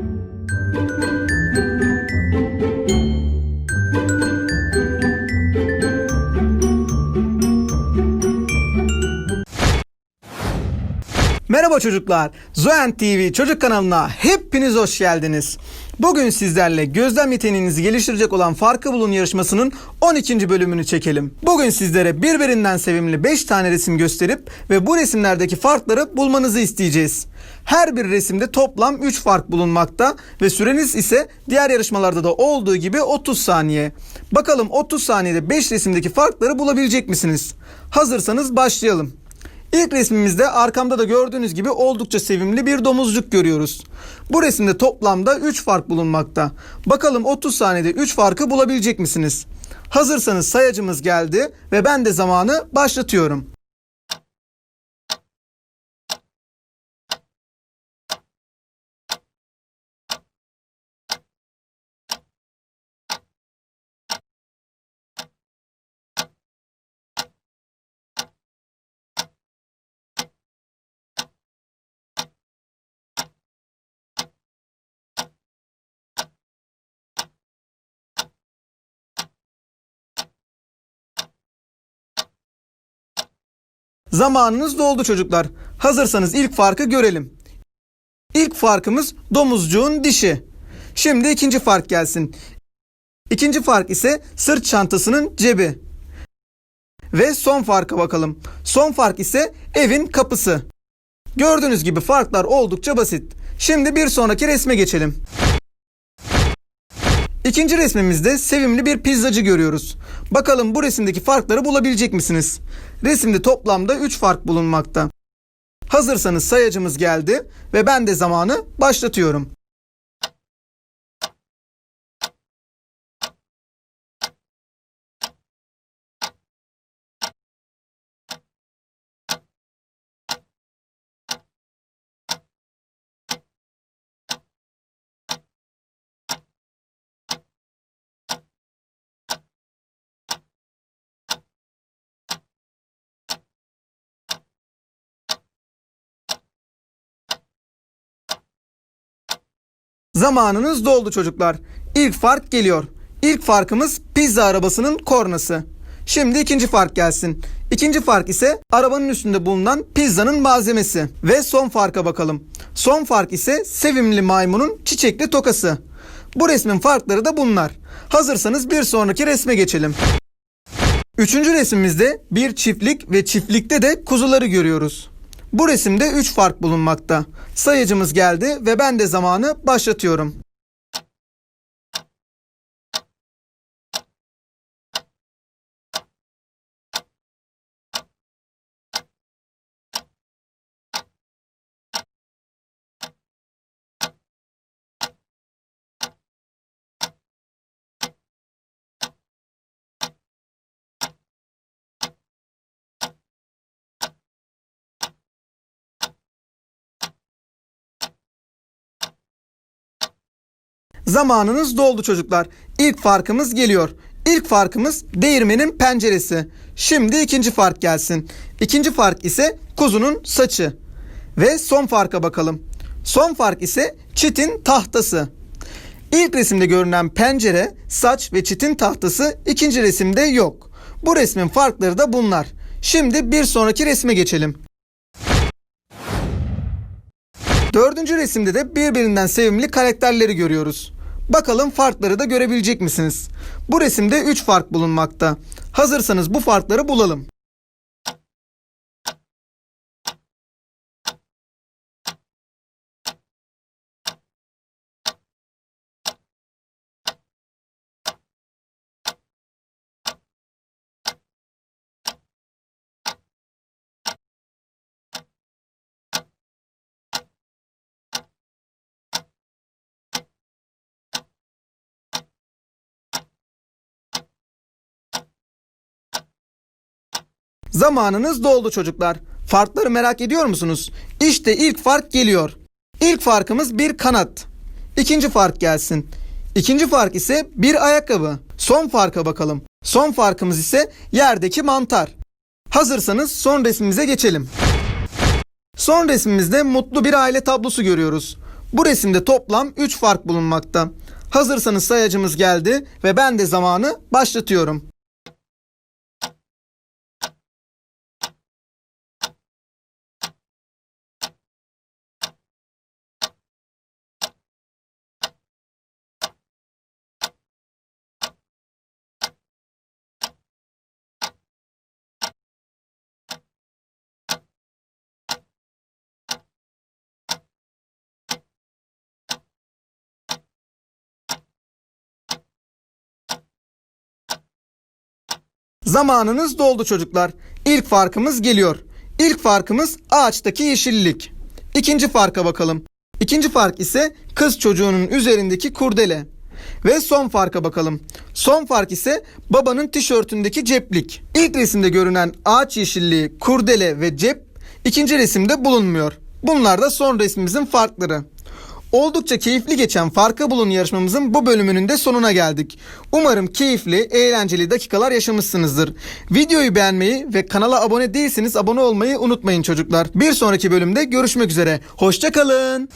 Thank you. Merhaba çocuklar. Zoyan TV çocuk kanalına hepiniz hoş geldiniz. Bugün sizlerle gözlem yeteneğinizi geliştirecek olan Farkı Bulun yarışmasının 12. bölümünü çekelim. Bugün sizlere birbirinden sevimli 5 tane resim gösterip ve bu resimlerdeki farkları bulmanızı isteyeceğiz. Her bir resimde toplam 3 fark bulunmakta ve süreniz ise diğer yarışmalarda da olduğu gibi 30 saniye. Bakalım 30 saniyede 5 resimdeki farkları bulabilecek misiniz? Hazırsanız başlayalım. İlk resmimizde arkamda da gördüğünüz gibi oldukça sevimli bir domuzcuk görüyoruz. Bu resimde toplamda 3 fark bulunmakta. Bakalım 30 saniyede 3 farkı bulabilecek misiniz? Hazırsanız sayacımız geldi ve ben de zamanı başlatıyorum. Zamanınız doldu çocuklar. Hazırsanız ilk farkı görelim. İlk farkımız domuzcuğun dişi. Şimdi ikinci fark gelsin. İkinci fark ise sırt çantasının cebi. Ve son farka bakalım. Son fark ise evin kapısı. Gördüğünüz gibi farklar oldukça basit. Şimdi bir sonraki resme geçelim. İkinci resmimizde sevimli bir pizzacı görüyoruz. Bakalım bu resimdeki farkları bulabilecek misiniz? Resimde toplamda 3 fark bulunmakta. Hazırsanız sayacımız geldi ve ben de zamanı başlatıyorum. Zamanınız doldu çocuklar. İlk fark geliyor. İlk farkımız pizza arabasının kornası. Şimdi ikinci fark gelsin. İkinci fark ise arabanın üstünde bulunan pizzanın malzemesi. Ve son farka bakalım. Son fark ise sevimli maymunun çiçekli tokası. Bu resmin farkları da bunlar. Hazırsanız bir sonraki resme geçelim. Üçüncü resimimizde bir çiftlik ve çiftlikte de kuzuları görüyoruz. Bu resimde 3 fark bulunmakta. Sayacımız geldi ve ben de zamanı başlatıyorum. Zamanınız doldu çocuklar. İlk farkımız geliyor. İlk farkımız değirmenin penceresi. Şimdi ikinci fark gelsin. İkinci fark ise kuzunun saçı. Ve son farka bakalım. Son fark ise çitin tahtası. İlk resimde görünen pencere, saç ve çitin tahtası ikinci resimde yok. Bu resmin farkları da bunlar. Şimdi bir sonraki resme geçelim. Dördüncü resimde de birbirinden sevimli karakterleri görüyoruz. Bakalım farkları da görebilecek misiniz? Bu resimde 3 fark bulunmakta. Hazırsanız bu farkları bulalım. Zamanınız doldu çocuklar. Farkları merak ediyor musunuz? İşte ilk fark geliyor. İlk farkımız bir kanat. İkinci fark gelsin. İkinci fark ise bir ayakkabı. Son farka bakalım. Son farkımız ise yerdeki mantar. Hazırsanız son resmimize geçelim. Son resmimizde mutlu bir aile tablosu görüyoruz. Bu resimde toplam 3 fark bulunmakta. Hazırsanız sayacımız geldi ve ben de zamanı başlatıyorum. Zamanınız doldu çocuklar. İlk farkımız geliyor. İlk farkımız ağaçtaki yeşillik. İkinci farka bakalım. İkinci fark ise kız çocuğunun üzerindeki kurdele. Ve son farka bakalım. Son fark ise babanın tişörtündeki ceplik. İlk resimde görünen ağaç yeşilliği, kurdele ve cep ikinci resimde bulunmuyor. Bunlar da son resmimizin farkları. Oldukça keyifli geçen Farka Bulun yarışmamızın bu bölümünün de sonuna geldik. Umarım keyifli, eğlenceli dakikalar yaşamışsınızdır. Videoyu beğenmeyi ve kanala abone değilseniz abone olmayı unutmayın çocuklar. Bir sonraki bölümde görüşmek üzere. Hoşçakalın.